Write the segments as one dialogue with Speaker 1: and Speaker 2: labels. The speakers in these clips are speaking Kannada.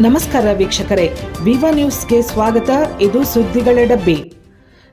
Speaker 1: ನಮಸ್ಕಾರ ವೀಕ್ಷಕರೇ. ವಿವ ನ್ಯೂಸ್ಗೆ ಸ್ವಾಗತ. ಇದು ಸುದ್ದಿಗಳ ಡಬ್ಬಿ.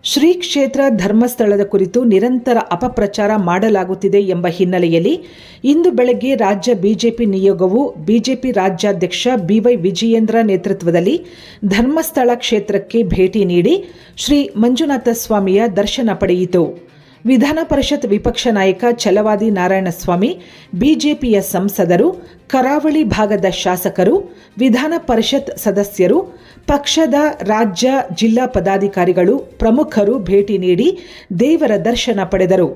Speaker 1: ಶ್ರೀ ಕ್ಷೇತ್ರ ಧರ್ಮಸ್ಥಳದ ಕುರಿತು ನಿರಂತರ ಅಪಪ್ರಚಾರ ಮಾಡಲಾಗುತ್ತಿದೆ ಎಂಬ ಹಿನ್ನೆಲೆಯಲ್ಲಿ ಇಂದು ಬೆಳಗ್ಗೆ ರಾಜ್ಯ ಬಿಜೆಪಿ ನಿಯೋಗವು ಬಿಜೆಪಿ ರಾಜ್ಯಾಧ್ಯಕ್ಷ ಬಿವೈ ವಿಜಯೇಂದ್ರ ನೇತೃತ್ವದಲ್ಲಿ ಧರ್ಮಸ್ಥಳ ಕ್ಷೇತ್ರಕ್ಕೆ ಭೇಟಿ ನೀಡಿ ಶ್ರೀ ಮಂಜುನಾಥ ಸ್ವಾಮಿಯ ದರ್ಶನ ಪಡೆಯಿತು. ವಿಧಾನ ಪರಿಷತ್ ವಿಪಕ್ಷ ನಾಯಕ ಛಲವಾದಿ ನಾರಾಯಣಸ್ವಾಮಿ, ಬಿಜೆಪಿಯ ಸಂಸದರು, ಕರಾವಳಿ ಭಾಗದ ಶಾಸಕರು, ವಿಧಾನ ಪರಿಷತ್ ಸದಸ್ಯರು, ಪಕ್ಷದ ರಾಜ್ಯ ಜಿಲ್ಲಾ ಪದಾಧಿಕಾರಿಗಳು ಪ್ರಮುಖರು ಭೇಟಿ ನೀಡಿ ದೇವರ ದರ್ಶನ ಪಡೆದರು.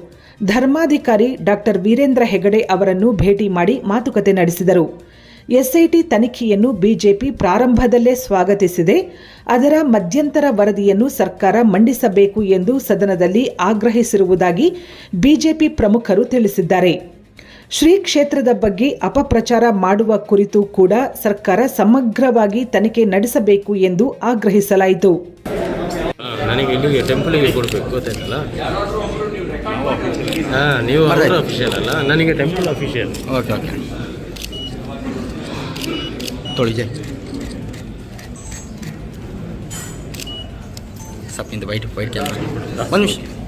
Speaker 1: ಧರ್ಮಾಧಿಕಾರಿ ಡಾಕ್ಟರ್ ವೀರೇಂದ್ರ ಹೆಗಡೆ ಅವರನ್ನು ಭೇಟಿ ಮಾಡಿ ಮಾತುಕತೆ ನಡೆಸಿದರು. ಎಸ್ಐಟಿ ತನಿಖೆಯನ್ನು ಬಿಜೆಪಿ ಪ್ರಾರಂಭದಲ್ಲೇ ಸ್ವಾಗತಿಸಿದೆ. ಅದರ ಮಧ್ಯಂತರ ವರದಿಯನ್ನು ಸರ್ಕಾರ ಮಂಡಿಸಬೇಕು ಎಂದು ಸದನದಲ್ಲಿ ಆಗ್ರಹಿಸಿರುವುದಾಗಿ ಬಿಜೆಪಿ ಪ್ರಮುಖರು ತಿಳಿಸಿದ್ದಾರೆ. ಶ್ರೀ ಕ್ಷೇತ್ರದ ಬಗ್ಗೆ ಅಪಪ್ರಚಾರ ಮಾಡುವ ಕುರಿತು ಕೂಡ ಸರ್ಕಾರ ಸಮಗ್ರವಾಗಿ ತನಿಖೆ ನಡೆಸಬೇಕು ಎಂದು ಆಗ್ರಹಿಸಲಾಯಿತು.
Speaker 2: ಹಾ, ನನಗೆ ಇಲ್ಲಿಗೆ ಟೆಂಪಲಿಗೆ ಕೊಡಬೇಕು ಗೊತ್ತಾಯ್ತಲ್ಲ? ಹಾಂ ನೀವು ಅಫಿಷಿಯಲ್ ಅಲ್ಲ? ನನಗೆ ಟೆಂಪಲ್ ಅಫಿಷಿಯಲ್
Speaker 3: ಓಕೆ ಓಕೆ. તળી જાય સપિન તો વાઈટ વાઈટ કેમેરા મનુષ્ય